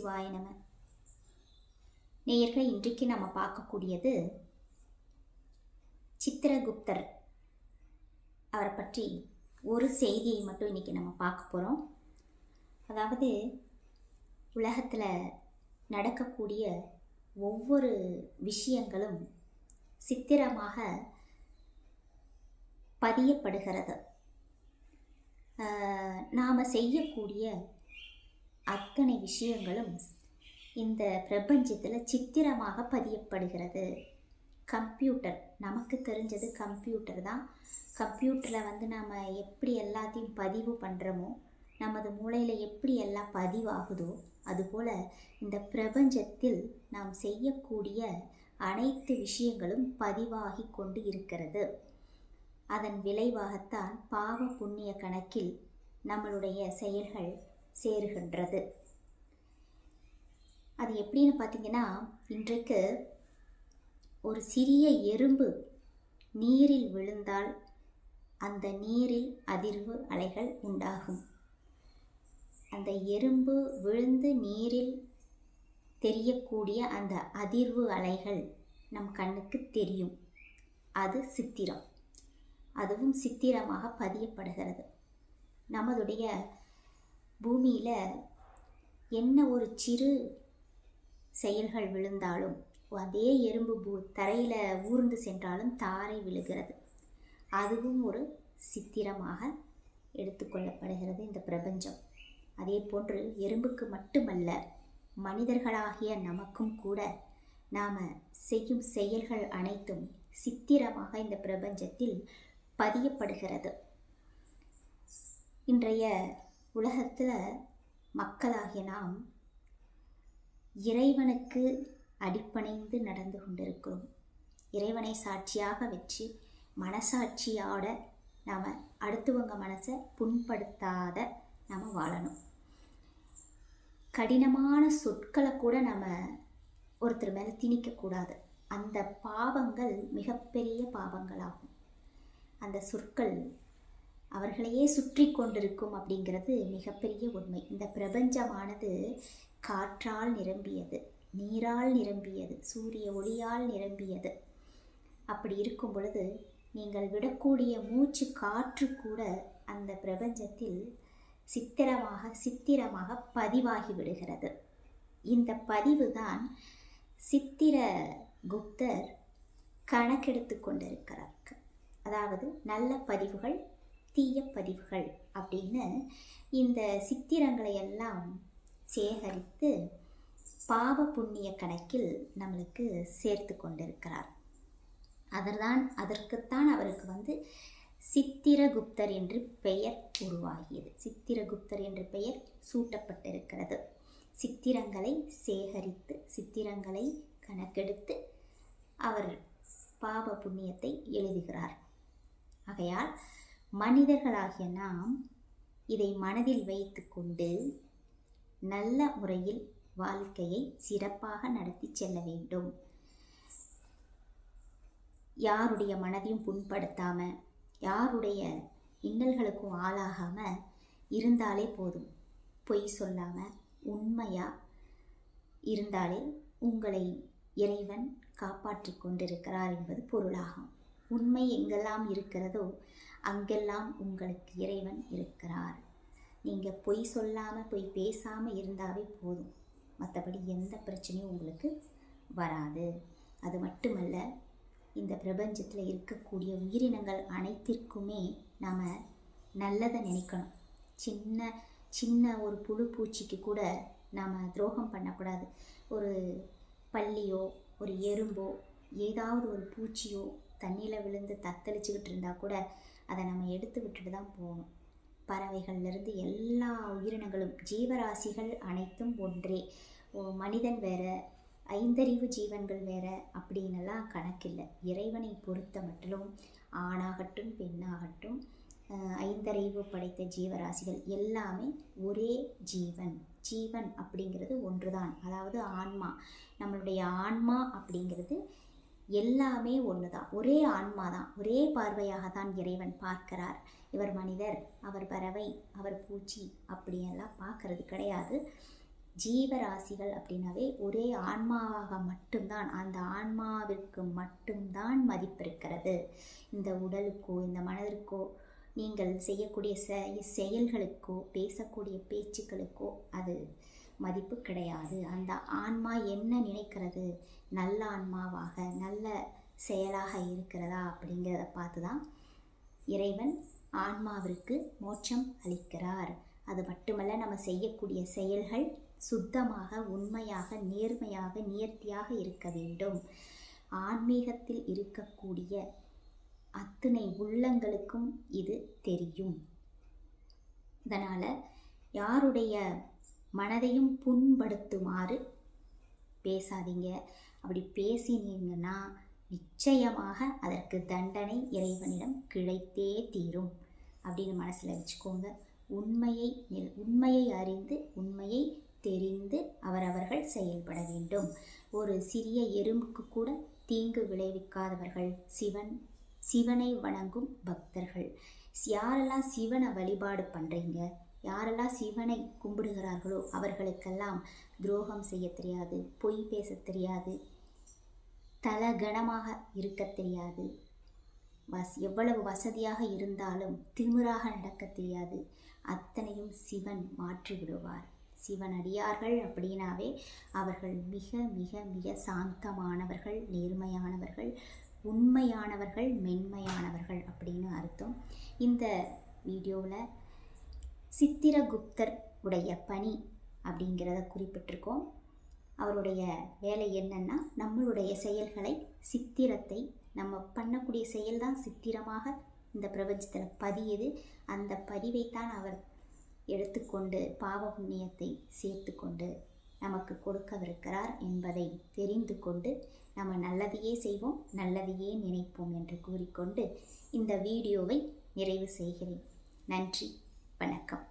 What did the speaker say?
சிவாய நம நேயர்களை இன்றைக்கு நம்ம பார்க்கக்கூடியது சித்திரகுப்தர். அவரை பற்றி ஒரு செய்தியை மட்டும் இன்றைக்கி நம்ம பார்க்க போகிறோம் அதாவது உலகத்தில் நடக்கக்கூடிய ஒவ்வொரு விஷயங்களும் சித்திரமாக பதியப்படுகிறது. நாம் செய்யக்கூடிய அத்தனை விஷயங்களும் இந்த பிரபஞ்சத்தில் சித்திரமாக பதியப்படுகிறது. கம்ப்யூட்டர். நமக்கு தெரிஞ்சது கம்ப்யூட்டர் தான். கம்ப்யூட்டரில் வந்து நாம் எப்படி எல்லாத்தையும் பதிவு பண்ணுறோமோ நமது மூளையில் எப்படி எல்லாம் பதிவாகுதோ அதுபோல் இந்த பிரபஞ்சத்தில் நாம் செய்யக்கூடிய அனைத்து விஷயங்களும் பதிவாகி கொண்டு இருக்கிறது. அதன் விளைவாகத்தான் பாவ புண்ணிய கணக்கில் நம்மளுடைய செயல்கள் சேருகின்றது. அது எப்படின்னு பார்த்தீங்கன்னா இன்றைக்கு ஒரு சிறிய எறும்பு நீரில் விழுந்தால் அந்த நீரில் அதிர்வு அலைகள் உண்டாகும். அந்த எறும்பு விழுந்து நீரில் தெரியக்கூடிய அந்த அதிர்வு அலைகள் நம் கண்ணுக்கு தெரியும். அது சித்திரம். அதுவும் சித்திரமாக பதியப்படுகிறது. நமதுடைய பூமியில் என்ன ஒரு சிறு செயல்கள் விழுந்தாலும் அதே எறும்பு பூ தரையில் ஊர்ந்து சென்றாலும் தாரை விழுகிறது. அதுவும் ஒரு சித்திரமாக எடுத்துக்கொள்ளப்படுகிறது இந்த பிரபஞ்சம். அதே போன்று எறும்புக்கு மட்டுமல்ல மனிதர்களாகிய நமக்கும் கூட நாம் செய்யும் செயல்கள் அனைத்தும் சித்திரமாக இந்த பிரபஞ்சத்தில் பதியப்படுகிறது. இன்றைய உலகத்தில் மக்களாகிய நாம் இறைவனுக்கு அடிப்பணிந்து நடந்து கொண்டிருக்கிறோம். இறைவனை சாட்சியாக வச்சு மனசாட்சியோட நாம் அடுத்தவங்க மனசை புண்படுத்தாத நாம் வாழணும். கடினமான சொற்களை கூட நம்ம ஒருத்தர் மேலே திணிக்கக்கூடாது அந்த பாவங்கள் மிகப்பெரிய பாவங்களாகும். அந்த சொற்கள் அவர்களையே சுற்றி கொண்டிருக்கும் அப்படிங்கிறது மிகப்பெரிய உண்மை. இந்த பிரபஞ்சமானது காற்றால் நிரம்பியது நீரால் நிரம்பியது சூரிய ஒளியால் நிரம்பியது. அப்படி இருக்கும் பொழுது நீங்கள் விடக்கூடிய மூச்சு காற்று கூட அந்த பிரபஞ்சத்தில் சித்திரமாக சித்திரமாக பதிவாகி விடுகிறது. இந்த பதிவு தான் சித்திர குப்தர் கணக்கெடுத்து கொண்டிருக்கிறார்கள் அதாவது நல்ல பதிவுகள் தீய பதிவுகள் அப்படின்னு இந்த சித்திரங்களை எல்லாம் சேகரித்து பாவ புண்ணிய கணக்கில் நம்மளுக்கு சேர்த்து கொண்டிருக்கிறார். அதர்தான் அதற்குத்தான் அவருக்கு வந்து சித்திரகுப்தர் என்று பெயர் உருவாகியது. சித்திரகுப்தர் என்று பெயர் சூட்டப்பட்டிருக்கிறது. சித்திரங்களை சேகரித்து சித்திரங்களை கணக்கெடுத்து அவர் பாவ புண்ணியத்தை எழுதுகிறார். ஆகையால் மனிதர்களாகிய நாம் இதை மனதில் வைத்து கொண்டு நல்ல முறையில் வாழ்க்கையை சிறப்பாக நடத்தி செல்ல வேண்டும். யாருடைய மனதையும் புண்படுத்தாமல் யாருடைய இன்னல்களுக்கும் ஆளாகாமல் இருந்தாலே போதும். பொய் சொல்லாமல் உண்மையாக இருந்தாலே உங்களை இறைவன் காப்பாற்றி கொண்டிருக்கிறார் என்பது பொருளாகும். உண்மை எங்கெல்லாம் இருக்கிறதோ அங்கெல்லாம் உங்களுக்கு இறைவன் இருக்கிறார். நீங்கள் பொய் சொல்லாமல் பொய் பேசாமல் இருந்தாவே போதும். மற்றபடி எந்த பிரச்சனையும் உங்களுக்கு வராது. அது மட்டுமல்ல இந்த பிரபஞ்சத்தில் இருக்கக்கூடிய உயிரினங்கள் அனைத்திற்குமே நாம் நல்லதை நினைக்கணும். சின்ன சின்ன ஒரு புழு பூச்சிக்கு கூட நாம் துரோகம் பண்ணக்கூடாது. ஒரு பள்ளியோ ஒரு எறும்போ ஏதாவது ஒரு பூச்சியோ தண்ணியில் விழுந்து தத்தளிச்சுக்கிட்டு இருந்தால் கூட அதை நம்ம எடுத்து விட்டுட்டு தான் போகணும். பறவைகள்லேருந்து எல்லா உயிரினங்களும் ஜீவராசிகள் அனைத்தும் ஒன்றே. மனிதன் வேற ஐந்தறிவு ஜீவன்கள் வேற அப்படின்னுலாம் கணக்கில்லை. இறைவனை பொறுத்த மட்டும் ஆணாகட்டும் பெண்ணாகட்டும் ஐந்தறிவு படைத்த ஜீவராசிகள் எல்லாமே ஒரே ஜீவன். ஜீவன் அப்படிங்கிறது ஒன்றுதான். அதாவது ஆன்மா. நம்மளுடைய ஆன்மா அப்படிங்கிறது எல்லாமே ஒன்று தான் ஒரே ஆன்மா தான் ஒரே பார்வையாக தான் இறைவன் பார்க்கிறார். இவர் மனிதர் அவர் பறவை அவர் பூச்சி அப்படியெல்லாம் பார்க்கறது கிடையாது. ஜீவராசிகள் அப்படின்னாவே ஒரே ஆன்மாவாக மட்டும்தான் அந்த ஆன்மாவிற்கு மட்டும்தான் மதிப்பு இருக்கிறது இந்த உடலுக்கோ இந்த மனதிற்கோ நீங்கள் செய்யக்கூடிய செ செயல்களுக்கோ பேசக்கூடிய பேச்சுக்களுக்கோ அது மதிப்பு கிடையாது. அந்த ஆன்மா என்ன நினைக்கிறது? நல்ல ஆன்மாவாக நல்ல செயலாக இருக்கிறதா அப்படிங்கிறத பார்த்து தான் இறைவன் ஆன்மாவிற்கு மோட்சம் அளிக்கிறார். அது மட்டுமல்ல நம்ம செய்யக்கூடிய செயல்கள் சுத்தமாக உண்மையாக நேர்மையாக நேர்த்தியாக இருக்க வேண்டும். ஆன்மீகத்தில் இருக்கக்கூடிய அத்தனை உள்ளங்களுக்கும் இது தெரியும். அதனால் யாருடைய மனதையும் புண்படுத்துமாறு பேசாதீங்க. அப்படி பேசினீங்கன்னா நிச்சயமாக அதற்கு தண்டனை இறைவனிடம் கிடைத்தே தீரும். அப்படின்னு மனசில் வச்சுக்கோங்க. உண்மையை உண்மையை அறிந்து உண்மையை தெரிந்து அவரவர்கள் செயல்பட வேண்டும். ஒரு சிறிய எறும்புக்கு கூட தீங்கு விளைவிக்காதவர்கள் சிவன் சிவனை வணங்கும் பக்தர்கள். யாரெல்லாம் சிவனை வழிபாடு பண்ணுறீங்க யாரெல்லாம் சிவனை கும்பிடுகிறார்களோ அவர்களுக்கெல்லாம் துரோகம் செய்ய தெரியாது பொய் பேச தெரியாது தலகணமாக இருக்க தெரியாது. வஸ் எவ்வளவு வசதியாக இருந்தாலும் திமிராக நடக்க தெரியாது. அத்தனையும் சிவன் மாற்றி விடுவார். சிவன் அடியார்கள் அப்படின்னாவே அவர்கள் மிக மிக மிக சாந்தமானவர்கள் நேர்மையானவர்கள் உண்மையானவர்கள் மென்மையானவர்கள் அப்படின்னு அர்த்தம். இந்த வீடியோவில் சித்திரகுப்தர் உடைய பணி அப்படிங்கிறத குறிப்பிட்டிருக்கோம். அவருடைய வேலை என்னன்னா நம்மளுடைய செயல்களை சித்திரத்தை நம்ம பண்ணக்கூடிய செயல்தான் சித்திரமாக இந்த பிரபஞ்சத்தில் பதியுது. அந்த பதிவைத்தான் அவர் எடுத்துக்கொண்டு பாவ புண்ணியத்தை சேர்த்து கொண்டு நமக்கு கொடுக்கவிருக்கிறார் என்பதை தெரிந்து கொண்டு நம்ம நல்லதையே செய்வோம் நல்லதையே நினைப்போம் என்று கூறிக்கொண்டு இந்த வீடியோவை நிறைவு செய்கிறேன். நன்றி. வணக்கம்.